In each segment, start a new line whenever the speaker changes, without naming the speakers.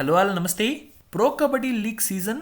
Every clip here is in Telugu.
హలో ఆల్ నమస్తే. ప్రో కబడ్డీ లీగ్ సీజన్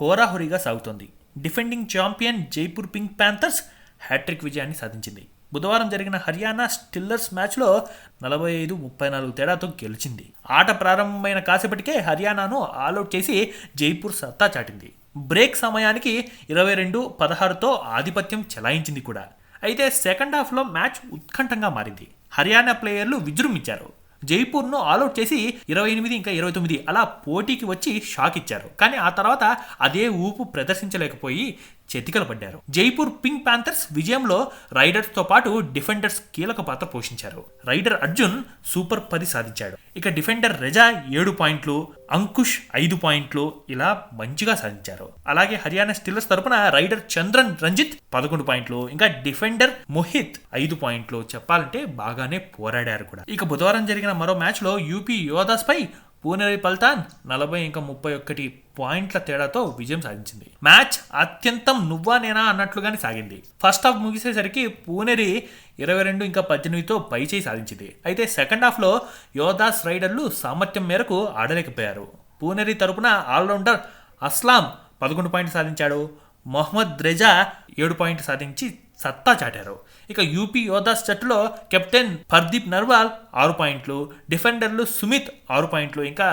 హోరాహోరీగా సాగుతోంది. Defending champion Jaipur Pink Panthers hattrick విజయాన్ని సాధించింది. బుధవారం జరిగిన హర్యానా స్టిల్లర్స్ మ్యాచ్లో నలభై ఐదు ముప్పై నాలుగు తేడాతో గెలిచింది. ఆట ప్రారంభమైన కాసేపటికే హర్యానాను ఆల్అౌట్ చేసి జైపూర్ సత్తా చాటింది. బ్రేక్ సమయానికి ఇరవై రెండు పదహారుతో ఆధిపత్యం చెలాయించింది కూడా. అయితే సెకండ్ హాఫ్లో మ్యాచ్ ఉత్కంఠంగా మారింది. హర్యానా ప్లేయర్లు విజృంభించారు. జైపూర్ను ఆల్అౌట్ చేసి ఇరవై ఎనిమిది ఇంకా ఇరవై తొమ్మిది అలా పోటీకి వచ్చి షాక్ ఇచ్చారు. కానీ ఆ తర్వాత అదే ఊపు ప్రదర్శించలేకపోయి చేతికల పడ్డారు. జైపూర్ పింక్ ప్యాంథర్స్ విజయంలో రైడర్స్తో పాటు డిఫెండర్స్ కీలక పాత్ర పోషించారు. రైడర్ అర్జున్ సూపర్ పది సాధించాడు. ఇక డిఫెండర్ రెజా ఏడు పాయింట్లు అంకుష్ ఐదు పాయింట్లు ఇలా మంచిగా సాధించారు. అలాగే హర్యానా స్టిల్లర్స్ తరపున రైడర్ చంద్రన్ రంజిత్ పదకొండు పాయింట్లు ఇంకా డిఫెండర్ మొహిత్ ఐదు పాయింట్లు చెప్పాలంటే బాగానే పోరాడారు కూడా. ఇక బుధవారం జరిగిన మరో మ్యాచ్లో యూపీ యోధాస్ పై పూణెరి పల్తాన్ నలభై ఇంకా ముప్పై ఒక్కటి పాయింట్ల తేడాతో విజయం సాధించింది. మ్యాచ్ అత్యంతం నువ్వా నేనా అన్నట్లుగానే సాగింది. ఫస్ట్ హాఫ్ ముగిసేసరికి పూనెరి ఇరవై రెండు ఇంకా పద్దెనిమిదితో పైచేయి సాధించింది. అయితే సెకండ్ హాఫ్లో యోధాస్ రైడర్లు సామర్థ్యం మేరకు ఆడలేకపోయారు. పూనెరి తరపున ఆల్రౌండర్ అస్లాం పదకొండు పాయింట్లు సాధించాడు. మొహమ్మద్ రెజా ఏడు పాయింట్లు సాధించి సత్తా చాటారు. ఇక యూపీ యోధాస్ జట్టులో కెప్టెన్ పర్దీప్ నర్వాల్ ఆరు పాయింట్లు డిఫెండర్లు సుమిత్ ఆరు పాయింట్లు ఇంకా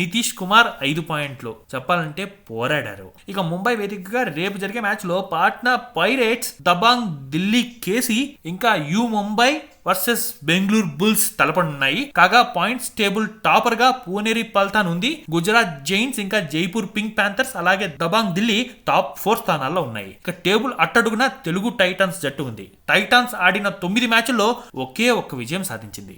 నితీష్ కుమార్ ఐదు పాయింట్లు. చెప్పాలంటే పోరాడారు. ఇక ముంబై వేదికగా రేపు జరిగే మ్యాచ్లో పాట్నా పైరేట్స్ దబాంగ్ ఢిల్లీ కేసీ ఇంకా U Mumbai versus Bengaluru Bulls తలపడున్నాయి. కాగా పాయింట్స్ టేబుల్ టాపర్గా పూనేరి పల్తాన్ ఉంది గుజరాత్ జైన్స్ ఇంకా జైపూర్ పింక్ ప్యాంథర్స్ అలాగే దబాంగ్ ఢిల్లీ టాప్ ఫోర్ స్థానాల్లో ఉన్నాయి. ఇక టేబుల్ అట్టడుగున తెలుగు టైటాన్స్ జట్టు ఉంది. టైటాన్స్ ఆడిన తొమ్మిది మ్యాచ్ల్లో ఒకే ఒక్క విజయం సాధించింది.